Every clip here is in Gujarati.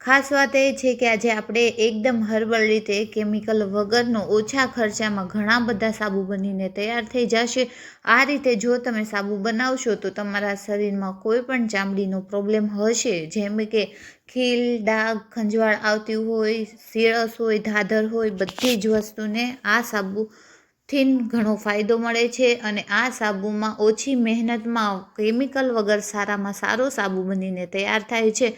ખાસ વાત એ છે કે આજે આપણે એકદમ હર્બલ રીતે કેમિકલ વગરનો ઓછા ખર્ચામાં ઘણા બધા સાબુ બનીને તૈયાર થઈ જશે. આ રીતે જો તમે સાબુ બનાવશો તો તમારા શરીરમાં કોઈ પણ ચામડીનો પ્રોબ્લેમ હશે. જેમ કે ખીલ, ડાઘ, ખંજવાળ આવતી હોય સીળસ હોય, ધાધર હોય, બધી જ વસ્તુને આ સાબુ થી ઘણો ફાયદો મળે છે અને આ સાબુમાં ઓછી મહેનતમાં કેમિકલ વગર સારામાં સારો સાબુ બનીને તૈયાર થાય છે.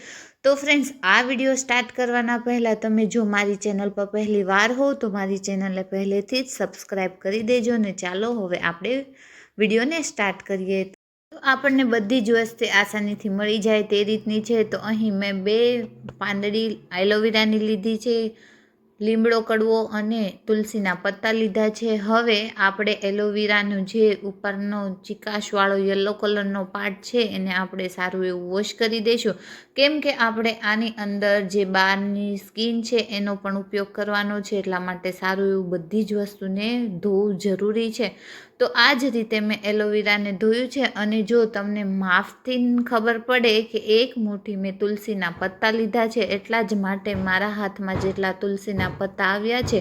તો ફ્રેન્ડ્સ આ વીડિયો સ્ટાર્ટ કરવાના પહેલાં તમે જો મારી ચેનલ પર પહેલી વાર હો, તો મારી ચેનલને પહેલેથી જ સબસ્ક્રાઈબ કરી દેજો અને ચાલો હવે આપણે વિડીયોને સ્ટાર્ટ કરીએ. તો આપણને બધી જ વસ્તુ આસાનીથી મળી જાય તે રીતની છે. તો અહીં મેં બે પાંદડી એલોવેરાની લીધી છે લીમડો કડવો અને તુલસીના પત્તા લીધા છે. હવે આપણે એલોવેરાનો જે ઉપરનો ચિકાશવાળો યલો કલરનો પાર્ટ છે, એને આપણે સારું એવું વોશ કરી દઈશું. કેમ કે આપણે આની અંદર જે બહારની સ્કિન છે, એનો પણ ઉપયોગ કરવાનો છે, એટલા માટે સારું એવું બધી જ વસ્તુને ધોવું જરૂરી છે. તો આ જ રીતે મેં એલોવેરાને ધોયું છે અને જો તમને માફથી ખબર પડે કે એક મુઠ્ઠી મેં તુલસીના પત્તા લીધા છે, એટલા જ માટે મારા હાથમાં જેટલા તુલસીના પત્તા આવ્યા છે,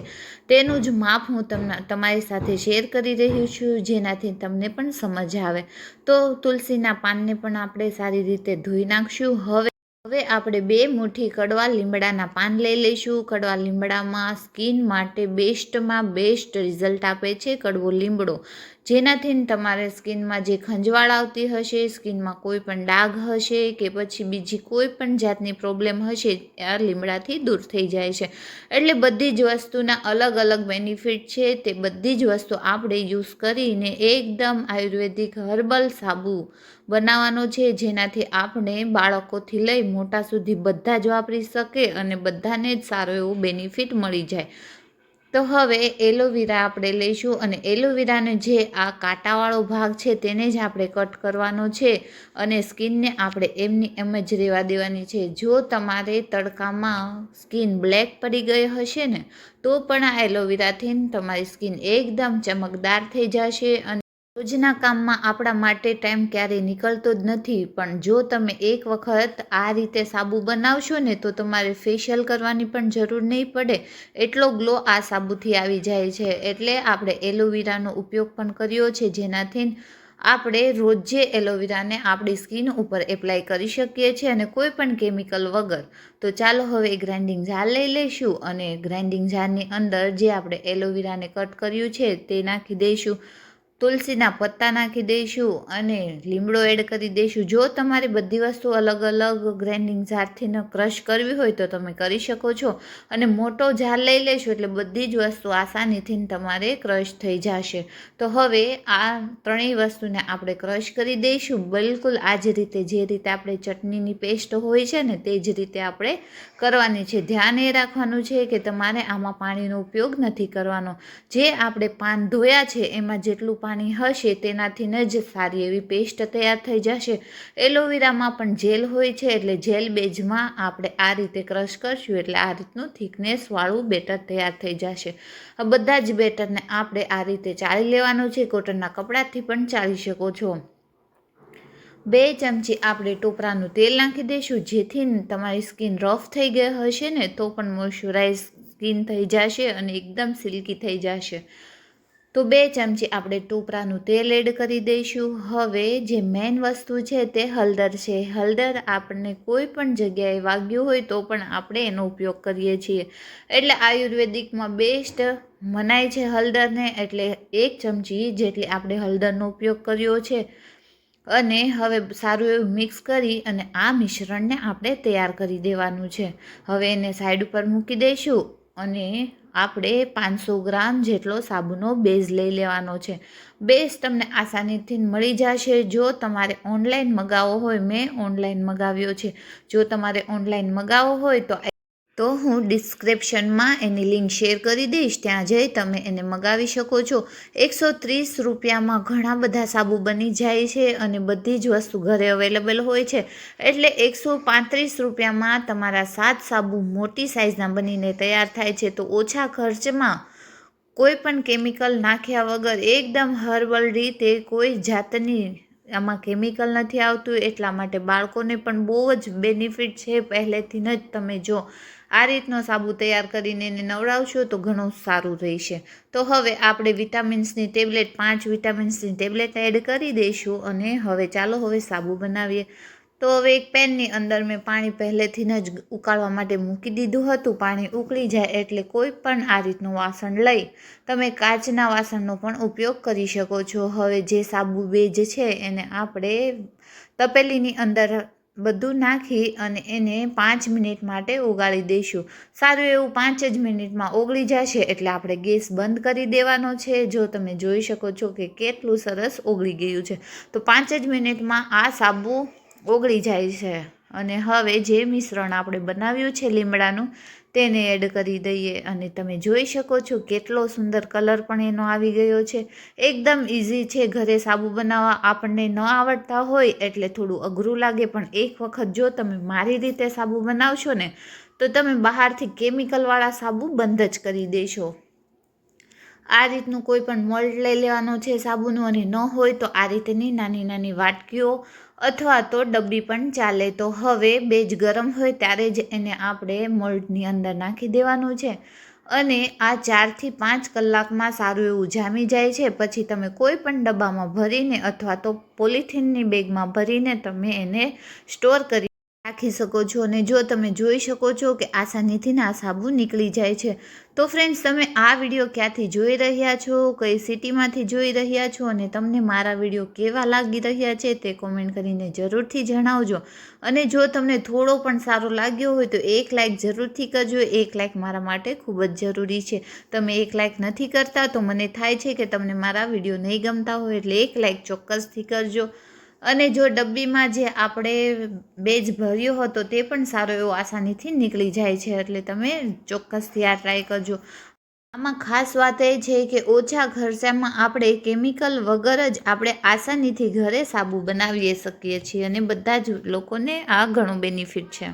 તેનું જ માપ હું તમને તમારી સાથે શેર કરી રહી છું, જેનાથી તમને પણ સમજ આવે. તો તુલસીના પાનને પણ આપણે સારી રીતે ધોઈ નાખશું. હવે હવે આપણે બે મુઠ્ઠી કડવા લીમડાના પાન લઈ લઈશું. કડવા લીમડામાં સ્કિન માટે બેસ્ટમાં બેસ્ટ રિઝલ્ટ આપે છે કડવો લીમડો. જેનાથી તમારે સ્કિનમાં જે ખંજવાળ આવતી હશે, સ્કિનમાં કોઈ પણ ડાઘ હશે કે પછી બીજી કોઈ પણ જાતની પ્રોબ્લેમ હશે, આ લીમડાથી દૂર થઈ જાય છે. એટલે બધી જ વસ્તુના અલગ અલગ બેનિફિટ છે, તે બધી જ વસ્તુ આપણે યુઝ કરીને એકદમ આયુર્વેદિક હર્બલ સાબુ બનાવવાનો છે, જેનાથી આપણે બાળકોથી લઈ મોટા સુધી બધા જ વાપરી શકે અને બધાને જ સારો એવો બેનિફિટ મળી જાય. તો હવે એલોવેરા આપણે લઈશું અને એલોવેરાને જે આ કાંટાવાળો ભાગ છે તેને જ આપણે કટ કરવાનો છે અને સ્કિનને આપણે એમની એમ જ રહેવા દેવાની છે. જો તમારે તડકામાં સ્કિન બ્લેક પડી ગઈ હશે ને, તો પણ આ એલોવેરાથી તમારી સ્કિન એકદમ ચમકદાર થઈ જશે અને રોજના કામમાં આપણા માટે ટાઈમ ક્યારેય નીકળતો જ નથી, પણ જો તમે એક વખત આ રીતે સાબુ બનાવશો ને, તો તમારે ફેશિયલ કરવાની પણ જરૂર નહીં પડે. એટલો ગ્લો આ સાબુથી આવી જાય છે. એટલે આપણે એલોવેરાનો ઉપયોગ પણ કર્યો છે, જેનાથી આપણે રોજે એલોવેરાને આપણી સ્કિન ઉપર એપ્લાય કરી શકીએ છીએ અને કોઈ પણ કેમિકલ વગર. તો ચાલો હવે ગ્રાઇન્ડિંગ જાર લઈ લઈશું અને ગ્રાઇન્ડિંગ જારની અંદર જે આપણે એલોવેરાને કટ કર્યું છે, તે નાખી દઈશું. તુલસીના પત્તા નાખી દઈશું અને લીમડો એડ કરી દઈશું. જો તમારે બધી વસ્તુ અલગ અલગ ગ્રાઇન્ડિંગ જારથી ક્રશ કરવી હોય તો તમે કરી શકો છો. અને મોટો જાર લઈ લેશો એટલે બધી જ વસ્તુ આસાનીથી તમારે ક્રશ થઈ જશે. તો હવે આ ત્રણેય વસ્તુને આપણે ક્રશ કરી દઈશું. બિલકુલ આ જ રીતે જે રીતે આપણે ચટણીની પેસ્ટ હોય છે ને તે જ રીતે આપણે કરવાની છે. ધ્યાન એ રાખવાનું છે કે તમારે આમાં પાણીનો ઉપયોગ નથી કરવાનો. જે આપણે પાન ધોયા છે એમાં જેટલું પાણી હશે, તેનાથી જ સારી એવી પેસ્ટ તૈયાર થઈ જશે. એલોવેરામાં પણ જેલ હોય છે, એટલે જેલ બેઝમાં આપણે આ રીતે ક્રશ કરશું, એટલે આ રીતનું થિકનેસવાળું બેટર તૈયાર થઈ જશે. બધા જ બેટરને આપણે આ રીતે ચાળી લેવાનું છે, કોટનના કપડાથી પણ ચાળી શકો છો. બે ચમચી આપણે ટોપરાનું તેલ નાખી દઈશું, જેથી તમારી સ્કિન રફ થઈ ગઈ હશે ને, તો પણ મોઇશ્ચરાઇઝ સ્કિન થઈ જશે અને એકદમ સિલ્કી થઈ જશે. તો બે ચમચી આપણે ટોપરાનું તેલ એડ કરી દઈશું. હવે જે મેઇન વસ્તુ છે તે હળદર છે. હળદર આપણને કોઈ પણ જગ્યાએ વાગ્યું હોય તો પણ આપણે એનો ઉપયોગ કરીએ છીએ. એટલે આયુર્વેદિકમાં બેસ્ટ મનાય છે હળદરને એટલે એક ચમચી જેટલી આપણે હળદરનો ઉપયોગ કર્યો છે. અને હવે સારું એવું મિક્સ કરી અને આ મિશ્રણને આપણે તૈયાર કરી દેવાનું છે. હવે એને સાઈડ ઉપર મૂકી દઈશું. અને આપણે પાંચસો ગ્રામ જેટલો સાબુનો બેઝ લઈ લેવાનો છે. બેઝ તમને આસાનીથી મળી જશે. જો તમારે ઓનલાઈન મગાવવો હોય, મેં ઓનલાઈન મગાવ્યો છે. જો તમારે ઓનલાઈન મગાવવો હોય તો તો હું ડિસ્ક્રિપ્શનમાં એની લિંક શેર કરી દઈશ. ત્યાં જઈ તમે એને મગાવી શકો છો. એકસો ત્રીસ રૂપિયામાં ઘણા બધા સાબુ બની જાય છે અને બધી જ વસ્તુ ઘરે અવેલેબલ હોય છે. એટલે એકસો પાંત્રીસ રૂપિયામાં તમારા સાત સાબુ મોટી સાઇઝના બનીને તૈયાર થાય છે. તો ઓછા ખર્ચમાં કોઈ પણ કેમિકલ નાખ્યા વગર એકદમ હર્બલ રીતે કોઈ જાતની આમાં કેમિકલ નથી આવતું, એટલા માટે બાળકોને પણ બહુ જ બેનિફિટ છે. પહેલેથી જ તમે જો આ રીતનો સાબુ તૈયાર કરીને એને નવડાવશો તો ઘણું સારું રહેશે. તો હવે આપણે વિટામિન્સની ટેબ્લેટ પાંચ વિટામિન્સની ટેબ્લેટ એડ કરી દઈશું અને હવે ચાલો હવે સાબુ બનાવીએ. તો હવે એક પેનની અંદર મેં પાણી પહેલેથી જ ઉકાળવા માટે મૂકી દીધું હતું. પાણી ઉકળી જાય એટલે કોઈ પણ આ રીતનું વાસણ લઈ તમે કાચના વાસણનો પણ ઉપયોગ કરી શકો છો. હવે જે સાબુ બેજ છે એને આપણે તપેલીની અંદર બધું નાખી અને એને પાંચ મિનિટ માટે ઉગાડી દઈશું. સારું એવું પાંચ જ મિનિટમાં ઓગળી જશે એટલે આપણે ગેસ બંધ કરી દેવાનો છે. જો તમે જોઈ શકો છો કે કેટલું સરસ ઓગળી ગયું છે. તો પાંચ જ મિનિટમાં આ સાબુ ઓગળી જાય છે. અને હવે જે મિશ્રણ આપણે બનાવ્યું છે લીમડાનું, તેને એડ કરી દઈએ. અને તમે જોઈ શકો છો કેટલો સુંદર કલર પણ એનો આવી ગયો છે. એકદમ ઇઝી છે ઘરે સાબુ બનાવવા. આપણને ન આવડતા હોય એટલે થોડું અઘરું લાગે, પણ એક વખત જો તમે મારી રીતે સાબુ બનાવશો ને, તો તમે બહારથી કેમિકલવાળા સાબુ બંધ જ કરી દેશો. આ રીતનું કોઈ પણ મોલ્ડ લઈ લેવાનો છે સાબુનું અને ન હોય તો આ રીતની નાની નાની વાટકીઓ અથવા તો ડબ્બી પણ ચાલે. તો હવે બેજ ગરમ હોય ત્યારે જ એને આપણે મોલ્ડની અંદર નાખી દેવાનું છે અને આ ચારથી પાંચ કલાકમાં સારું એવું જામી જાય છે. પછી તમે કોઈ પણ ડબ્બામાં ભરીને અથવા તો પોલિથીનની બેગમાં ભરીને તમે એને સ્ટોર કરી રાખી શકો છો અને જો તમે જોઈ શકો છો કે આસાનીથી ના સાબુ નીકળી જાય છે, તો ફ્રેન્ડ્સ તમે આ વીડિયો ક્યાંથી જોઈ રહ્યા છો, કઈ સિટીમાંથી જોઈ રહ્યા છો અને તમને મારા વીડિયો કેવા લાગી રહ્યા છે તે કોમેન્ટ કરીને જરૂરથી જણાવજો. અને જો તમને થોડો પણ સારો લાગ્યો હોય તો એક લાઇક જરૂરથી કરજો, એક લાઇક મારા માટે ખૂબ જ જરૂરી છે. તમે એક લાઇક નથી કરતા તો મને થાય છે કે તમને મારા વીડિયો નહીં ગમતા હોય એટલે એક લાઇક ચોક્કસથી કરજો. અને જો ડબ્બીમાં જે આપણે બેજ ભર્યો હતો તે પણ સારો એવો આસાનીથી નીકળી જાય છે. એટલે તમે ચોક્કસથી આ ટ્રાય કરજો. આમાં ખાસ વાત એ છે કે ઓછા ખર્ચામાં આપણે કેમિકલ વગર જ આપણે આસાનીથી ઘરે સાબુ બનાવી શકીએ છીએ અને બધા જ લોકોને આ ઘણું બેનિફિટ છે.